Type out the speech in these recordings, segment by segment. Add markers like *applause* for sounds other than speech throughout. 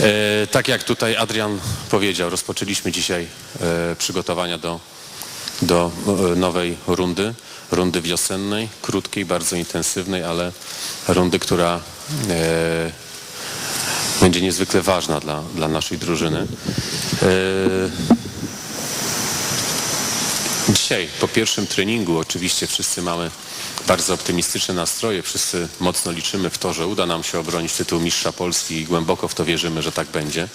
E, tak jak tutaj Adrian powiedział, rozpoczęliśmy dzisiaj e, przygotowania do, do e, nowej rundy, rundy wiosennej, krótkiej, bardzo intensywnej, ale rundy, która będzie niezwykle ważna dla, dla naszej drużyny. Dzisiaj po pierwszym treningu oczywiście wszyscy mamy bardzo optymistyczne nastroje, wszyscy mocno liczymy w to, że uda nam się obronić tytuł mistrza Polski i głęboko w to wierzymy, że tak będzie.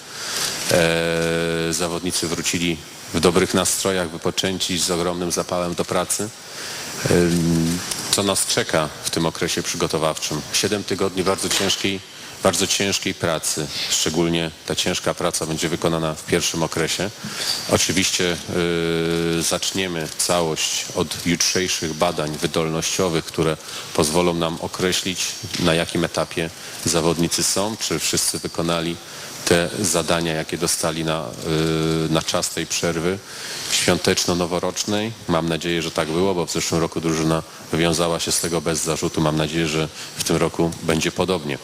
Eee, zawodnicy wrócili w dobrych nastrojach, wypoczęci, z ogromnym zapałem do pracy. Em, Co nas czeka w tym okresie przygotowawczym? Siedem tygodni bardzo ciężkiej, bardzo ciężkiej pracy. Szczególnie ta ciężka praca będzie wykonana w pierwszym okresie. Oczywiście yy, zaczniemy całość od jutrzejszych badań wydolnościowych, które pozwolą nam określić na jakim etapie zawodnicy są, czy wszyscy wykonali te zadania, jakie dostali na, y, na czas tej przerwy świąteczno-noworocznej. Mam nadzieję, że tak było, bo w zeszłym roku drużyna wywiązała się z tego bez zarzutu. Mam nadzieję, że w tym roku będzie podobnie.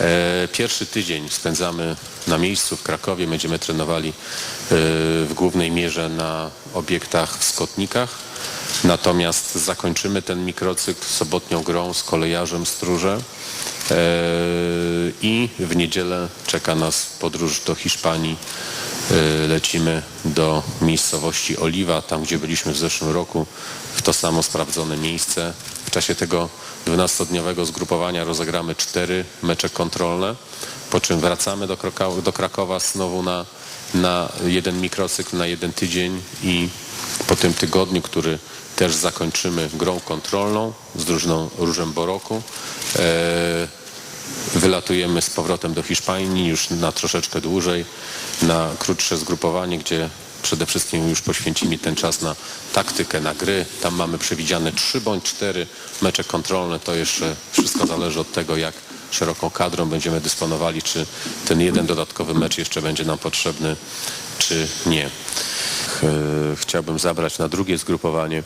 E, Pierwszy tydzień spędzamy na miejscu w Krakowie. Będziemy trenowali y, w głównej mierze na obiektach w Skotnikach. Natomiast zakończymy ten mikrocykl sobotnią grą z kolejarzem Stróże. E, I w niedzielę czeka nas podróż do Hiszpanii. E, Lecimy do miejscowości Oliwa, tam gdzie byliśmy w zeszłym roku, w to samo sprawdzone miejsce. W czasie tego 12-dniowego zgrupowania rozegramy cztery mecze kontrolne, po czym wracamy do, Kroka- do Krakowa znowu na, na jeden mikrocykl, na jeden tydzień i po tym tygodniu, który też zakończymy grą kontrolną z drużyną Różem Boroku. E, wylatujemy z powrotem do Hiszpanii już na troszeczkę dłużej, na krótsze zgrupowanie, gdzie przede wszystkim już poświęcimy ten czas na taktykę, na gry. Tam mamy przewidziane trzy bądź cztery mecze kontrolne. To jeszcze wszystko zależy od tego, jak szeroką kadrą będziemy dysponowali, czy ten jeden dodatkowy mecz jeszcze będzie nam potrzebny, czy nie. E, Chciałbym zabrać na drugie zgrupowanie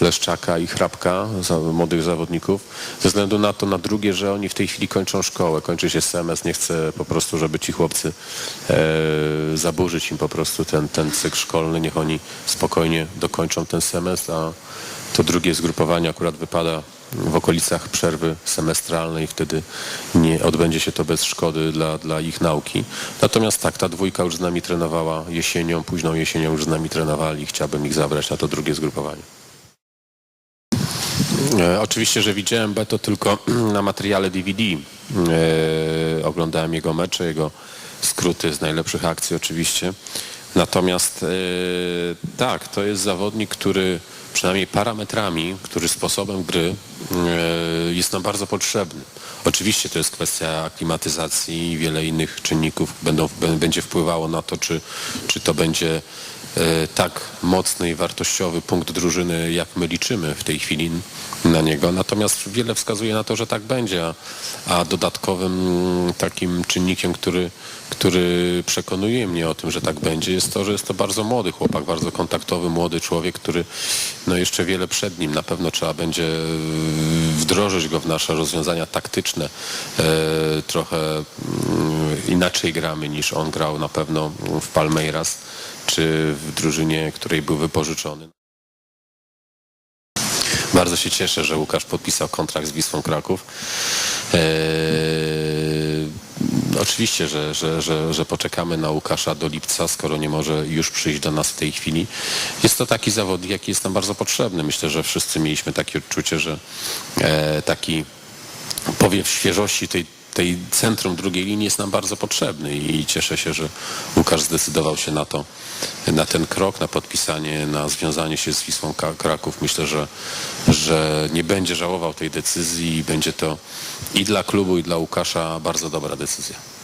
Leszczaka i Hrabka, młodych zawodników, ze względu na to, na drugie, że oni w tej chwili kończą szkołę, kończy się semestr, nie chcę po prostu, żeby ci chłopcy e, zaburzyć im po prostu ten, ten cykl szkolny, niech oni spokojnie dokończą ten semestr, a to drugie zgrupowanie akurat wypada w okolicach przerwy semestralnej, wtedy nie odbędzie się to bez szkody dla, dla ich nauki. Natomiast tak, ta dwójka już z nami trenowała jesienią, późną jesienią już z nami trenowali chciałbym ich zabrać na to drugie zgrupowanie. E, oczywiście, że widziałem Beto tylko *clears throat* na materiale DVD. E, oglądałem jego mecze, jego skróty z najlepszych akcji oczywiście. Natomiast e, tak, to jest zawodnik, który przynajmniej parametrami, który sposobem gry e, jest nam bardzo potrzebny. Oczywiście to jest kwestia aklimatyzacji i wiele innych czynników będą, będzie wpływało na to, czy, czy to będzie e, tak mocny i wartościowy punkt drużyny, jak my liczymy w tej chwili na niego. Natomiast wiele wskazuje na to, że tak będzie, a, a dodatkowym takim czynnikiem, który, który przekonuje mnie o tym, że tak będzie, jest to, że jest to bardzo młody chłopak, bardzo kontaktowy, młody człowiek, który no jeszcze wiele przed nim. Na pewno trzeba będzie e, wdrożyć go w nasze rozwiązania taktyczne. E, trochę mm, inaczej gramy niż on grał na pewno w Palmeiras czy w drużynie, której był wypożyczony. Bardzo się cieszę, że Łukasz podpisał kontrakt z Wisłą Kraków. Eee, oczywiście, że, że, że, że poczekamy na Łukasza do lipca, skoro nie może już przyjść do nas w tej chwili. Jest to taki zawodnik, jaki jest nam bardzo potrzebny. Myślę, że wszyscy mieliśmy takie odczucie, że e, taki powiew świeżości tej, tej centrum drugiej linii jest nam bardzo potrzebny i cieszę się, że Łukasz zdecydował się na to, na ten krok, na podpisanie, na związanie się z Wisłą Kraków. Myślę, że, że nie będzie żałował tej decyzji i będzie to i dla klubu, i dla Łukasza bardzo dobra decyzja.